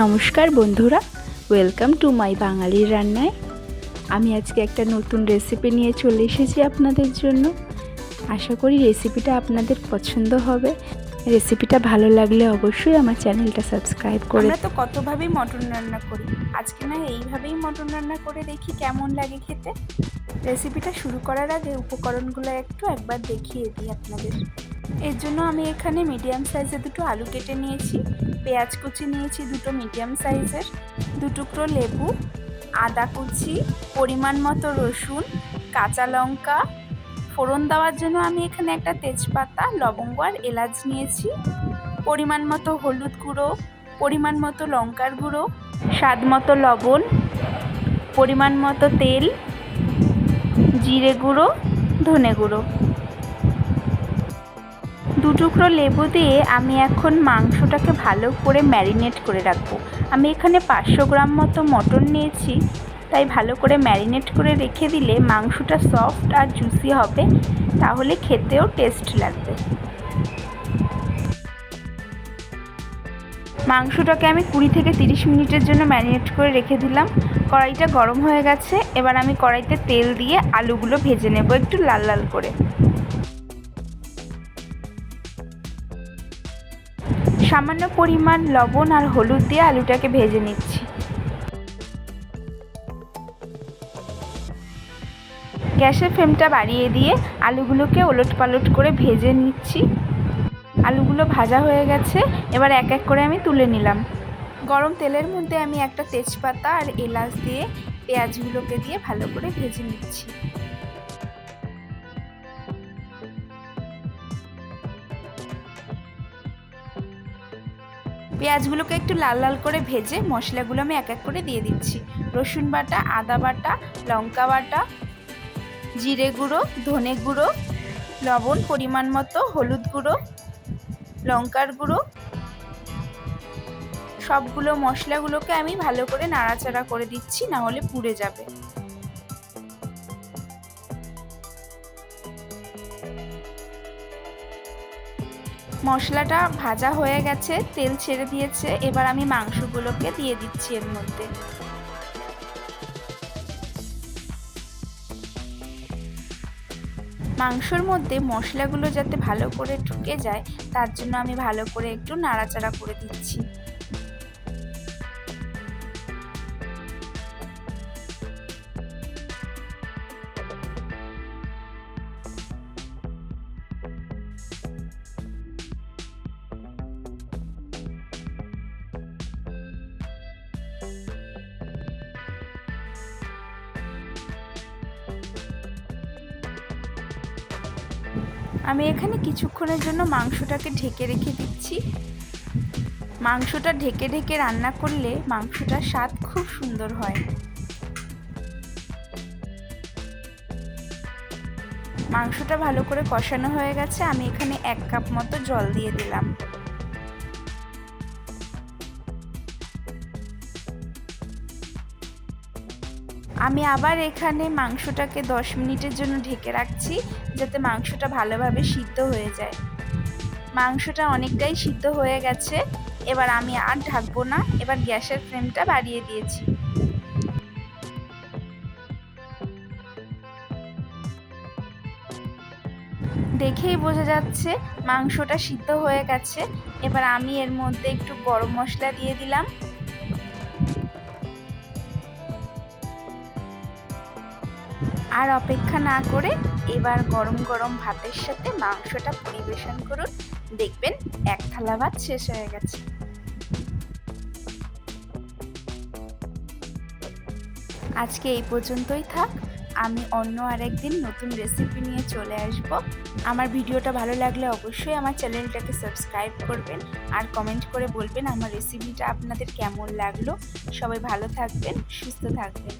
নমস্কার বন্ধুরা welcome to my বাঙালির রান্নায়। আমি আজকে একটা নতুন রেসিপি নিয়ে চলে এসেছি আপনাদের জন্য। আশা করি রেসিপিটা আপনাদের পছন্দ হবে। রেসিপিটা ভালো লাগলে অবশ্যই আমার চ্যানেলটা সাবস্ক্রাইব করে আমরা তো কতভাবেই মটন রান্না করি। আজকে না এইভাবেই মটন রান্না করে দেখি কেমন লাগে খেতে। রেসিপিটা শুরু করার আগে উপকরণগুলো একটু একবার দেখিয়ে দিই আপনাদের। এর জন্য আমি এখানে মিডিয়াম সাইজের দুটো আলু কেটে নিয়েছি, পেঁয়াজ কুচি নিয়েছি দুটো মিডিয়াম সাইজের দু টুকরো লেবু, আদা কুচি, পরিমাণ মতো রসুন, কাঁচা লঙ্কা। ফোড়ন দেওয়ার জন্য আমি এখানে একটা তেজপাতা, লবঙ্গ আর এলাচ নিয়েছি। পরিমাণ মতো হলুদ গুঁড়ো, পরিমাণ মতো লঙ্কার গুঁড়ো, স্বাদ মতো লবণ, পরিমাণ মতো তেল, জিরে গুঁড়ো, ধনে গুঁড়ো। দু টুকরো লেবু দিয়ে আমি এখন মাংসটাকে ভালো করে ম্যারিনেট করে রাখব। আমি এখানে পাঁচশো গ্রাম মতো মটন নিয়েছি, তাই ভালো করে ম্যারিনেট করে রেখে দিলে মাংসটা সফট আর জুসি হবে, তাহলে খেতেও টেস্ট লাগবে। মাংসটাকে আমি কুড়ি থেকে তিরিশ মিনিটের জন্য ম্যারিনেট করে রেখে দিলাম। কড়াইটা গরম হয়ে গেছে, এবার আমি কড়াইতে তেল দিয়ে আলুগুলো ভেজে নেব একটু লাল লাল করে। সামান্য পরিমাণ লবণ আর হলুদ দিয়ে আলুটাকে ভেজে নিচ্ছি। গ্যাসের ফ্লেমটা বাড়িয়ে দিয়ে আলুগুলোকে ওলট পালট করে ভেজে নিচ্ছি। আলুগুলো ভাজা হয়ে গেছে, এবার এক এক করে আমি তুলে নিলাম। গরম তেলের মধ্যে আমি একটা তেজপাতা আর এলাচ দিয়ে পেঁয়াজগুলোকে দিয়ে ভালো করে ভেজে নিচ্ছি। পেঁয়াজগুলোকে একটু লাল লাল করে ভেজে মশলাগুলো আমি এক এক করে দিয়ে দিচ্ছি। রসুন বাটা, আদা বাটা, লঙ্কা বাটা, জিরে গুঁড়ো, ধনে গুঁড়ো, লবণ পরিমাণ মতো, হলুদ গুঁড়ো, লঙ্কার গুঁড়ো। সবগুলো মশলাগুলোকে আমি ভালো করে নাড়াচাড়া করে দিচ্ছি, না হলে পুড়ে যাবে। মশলাটা ভাজা হয়ে গেছে, তেল ছেড়ে দিয়েছে। এবার আমি মাংসগুলোকে দিয়ে দিচ্ছি এর মধ্যে। মাংসর মধ্যে মশলাগুলো যাতে ভালো করে ঢুকে যায়, তার জন্য আমি ভালো করে একটু নাড়াচাড়া করে দিচ্ছি। আমি এখানে কিছুক্ষণের জন্য মাংসটাকে ঢেকে রেখে দিচ্ছি। মাংসটা ঢেকে ঢেকে রান্না করলে মাংসটার স্বাদ খুব সুন্দর হয়। মাংসটা ভালো করে কষানো হয়ে গেছে। আমি এখানে এক কাপ মতো জল দিয়ে দিলাম। আমি আবার এখানে মাংসটাকে দশ মিনিটের জন্য ঢেকে রাখছি যাতে মাংসটা ভালোভাবে সিদ্ধ হয়ে যায়। মাংসটা অনেকটাই সিদ্ধ হয়ে গেছে। এবার আমি আর ঢাকবো না। এবার গ্যাসের ফ্লেমটা বাড়িয়ে দিয়েছি। দেখেই বোঝা যাচ্ছে মাংসটা সিদ্ধ হয়ে গেছে। এবার আমি এর মধ্যে একটু গরম মশলা দিয়ে দিলাম। আর অপেক্ষা না করে এবার গরম গরম ভাতের সাথে মাংসটা পরিবেশন করুন। দেখবেন এক থালা ভাত শেষ হয়ে গেছে। আজকে এই পর্যন্তই থাক। আমি অন্য আরেকদিন নতুন রেসিপি নিয়ে চলে আসব। আমার ভিডিওটা ভালো লাগলে অবশ্যই আমার চ্যানেলটাকে সাবস্ক্রাইব করবেন আর কমেন্ট করে বলবেন আমার রেসিপিটা আপনাদের কেমন লাগল। সবাই ভালো থাকবেন, সুস্থ থাকবেন।